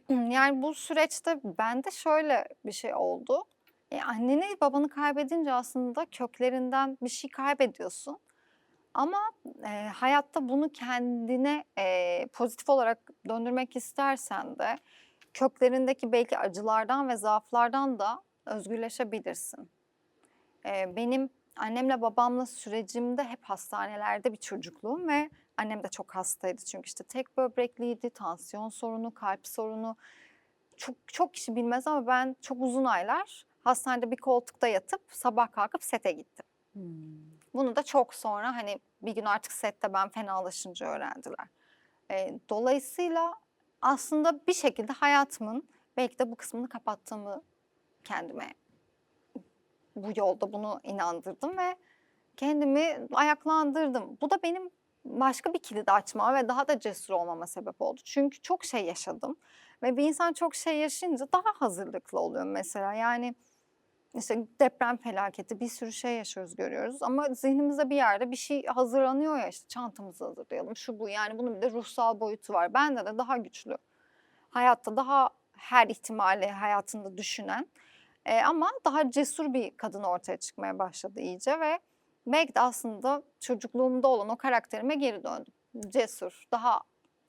Yani bu süreçte bende şöyle bir şey oldu. E, anneni babanı kaybedince aslında köklerinden bir şey kaybediyorsun. Ama e, hayatta bunu kendine e, pozitif olarak döndürmek istersen de köklerindeki belki acılardan ve zaaflardan da özgürleşebilirsin. E, benim annemle babamla sürecimde hep hastanelerde bir çocukluğum ve annem de çok hastaydı çünkü işte tek böbrekliydi, tansiyon sorunu, kalp sorunu. Çok çok kişi bilmez ama ben çok uzun aylar hastanede bir koltukta yatıp sabah kalkıp sete gittim. Hmm. Bunu da çok sonra hani bir gün artık sette ben fenalaşınca öğrendiler. E, dolayısıyla aslında bir şekilde hayatımın belki de bu kısmını kapattığımı kendime bu yolda bunu inandırdım ve kendimi ayaklandırdım. Bu da benim başka bir kilidi açmama ve daha da cesur olmama sebep oldu. Çünkü çok şey yaşadım ve bir insan çok şey yaşayınca daha hazırlıklı oluyor mesela. Yani işte deprem felaketi bir sürü şey yaşıyoruz görüyoruz ama zihnimizde bir yerde bir şey hazırlanıyor ya işte çantamızı hazırlayalım şu bu yani bunun bir de ruhsal boyutu var. Bende de daha güçlü hayatta daha her ihtimali hayatında düşünen e, ama daha cesur bir kadın ortaya çıkmaya başladı iyice ve belki de aslında çocukluğumda olan o karakterime geri döndüm. Cesur, daha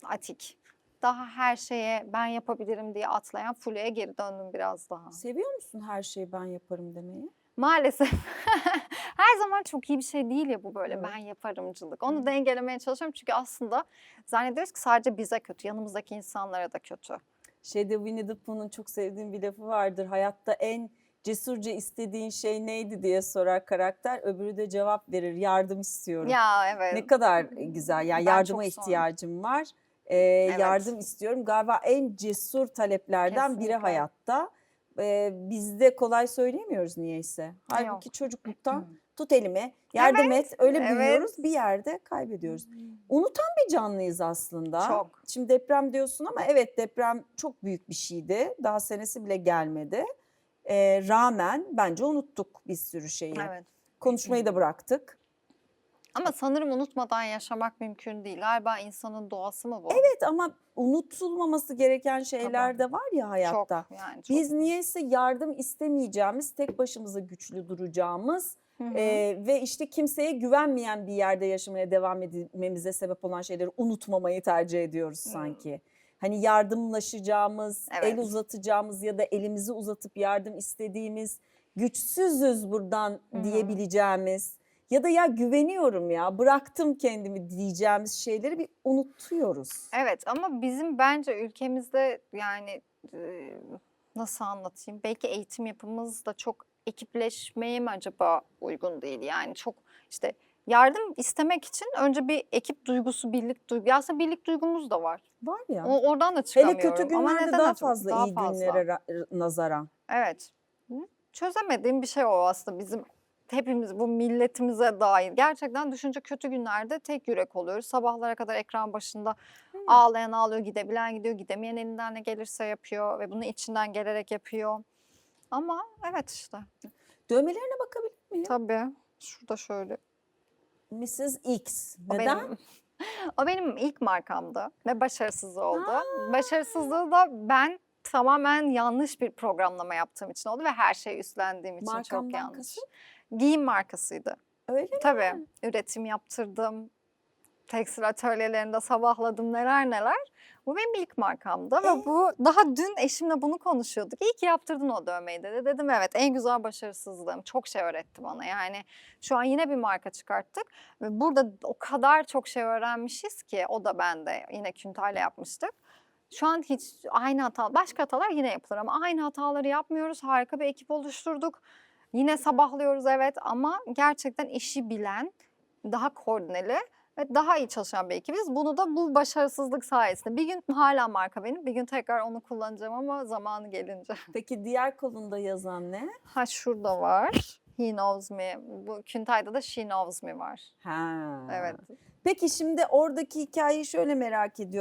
atik, daha her şeye ben yapabilirim diye atlayan Fulya'ya geri döndüm biraz daha. Seviyor musun her şeyi ben yaparım demeyi? Maalesef her zaman çok iyi bir şey değil ya bu böyle Evet. ben yaparımcılık. Onu Hı. dengelemeye çalışıyorum çünkü aslında zannediyoruz ki sadece bize kötü, yanımızdaki insanlara da kötü. Şeyde Winnie the Pooh'un çok sevdiğim bir lafı vardır. Hayatta en cesurca istediğin şey neydi diye sorar karakter. Öbürü de cevap verir. Yardım istiyorum. Ya evet. Ne kadar güzel. Yani Ben yardıma ihtiyacım var. Ee, Yardım istiyorum. Galiba en cesur taleplerden biri Kesinlikle. hayatta. Ee, biz de kolay söyleyemiyoruz niyeyse. Halbuki çocukluktan tut elimi, yardım et. Öyle evet. büyüyoruz. Bir yerde kaybediyoruz. Unutan bir canlıyız aslında. Çok. Şimdi deprem diyorsun ama evet deprem çok büyük bir şeydi. Daha senesi bile gelmedi. Ee, rağmen bence unuttuk bir sürü şeyi. Evet. Konuşmayı da bıraktık. Ama sanırım unutmadan yaşamak mümkün değil. Galiba insanın doğası mı bu? Evet ama unutulmaması gereken şeyler de var ya hayatta. Çok yani çok. Biz niyeyse yardım istemeyeceğimiz, tek başımıza güçlü duracağımız Hı hı. e, ve işte kimseye güvenmeyen bir yerde yaşamaya devam etmemize sebep olan şeyleri unutmamayı tercih ediyoruz sanki. Hani yardımlaşacağımız, el Evet. uzatacağımız ya da elimizi uzatıp yardım istediğimiz, güçsüzüz buradan Hı hı. diyebileceğimiz ya da ya güveniyorum ya bıraktım kendimi diyeceğimiz şeyleri bir unutuyoruz. Evet ama bizim bence ülkemizde yani e, nasıl anlatayım? Belki eğitim yapımız da çok ekipleşmeye mi acaba uygun değil? Yani çok işte yardım istemek için önce bir ekip duygusu, birlik duygusu. Aslında birlik duygumuz da var. Var ya. O, oradan da Hele çıkamıyorum. kötü Ama günlerde neden daha fazla Daha iyi fazla. günlere ra- nazaran. Evet. Çözemediğim bir şey o aslında bizim hepimiz bu milletimize dair. Gerçekten düşünce kötü günlerde tek yürek oluyoruz. Sabahlara kadar ekran başında ağlayan ağlıyor, gidebilen gidiyor, gidemeyen elinden ne gelirse yapıyor ve bunu içinden gelerek yapıyor. Ama evet işte. Dövmelerine bakabilir miyim? Tabii. Şurada şöyle. Mrs. X. O Neden? benim, o benim ilk markamdı ve başarısız oldu. Başarısızlığı da ben tamamen yanlış bir programlama yaptığım için oldu ve her şeyi üstlendiğim için çok Markamdan yanlış. kasıt? Giyim markasıydı. Öyle mi? Tabii. Üretim yaptırdım. Tekstil atölyelerinde sabahladım neler neler. Bu benim ilk markamdı ve Ee? bu daha dün eşimle bunu konuşuyorduk. İyi ki yaptırdın o dövmeyi dedi. Dedim evet en güzel başarısızlığım. Çok şey öğretti bana yani. Şu an yine bir marka çıkarttık ve burada o kadar çok şey öğrenmişiz ki o da ben de yine Küntay'la yapmıştık. Şu an hiç aynı hata, başka hatalar yine yapılır ama aynı hataları yapmıyoruz. Harika bir ekip oluşturduk. Yine sabahlıyoruz evet ama gerçekten işi bilen, daha koordineli ve daha iyi çalışan bir ekibiz. Bunu da bu başarısızlık sayesinde. Bir gün hala marka benim, bir gün tekrar onu kullanacağım ama zamanı gelince. Peki diğer kolunda yazan ne? Ha şurada var. He knows me. Bu Küntay'da da she knows me var. Ha. Evet. Peki şimdi oradaki hikayeyi şöyle merak ediyorum.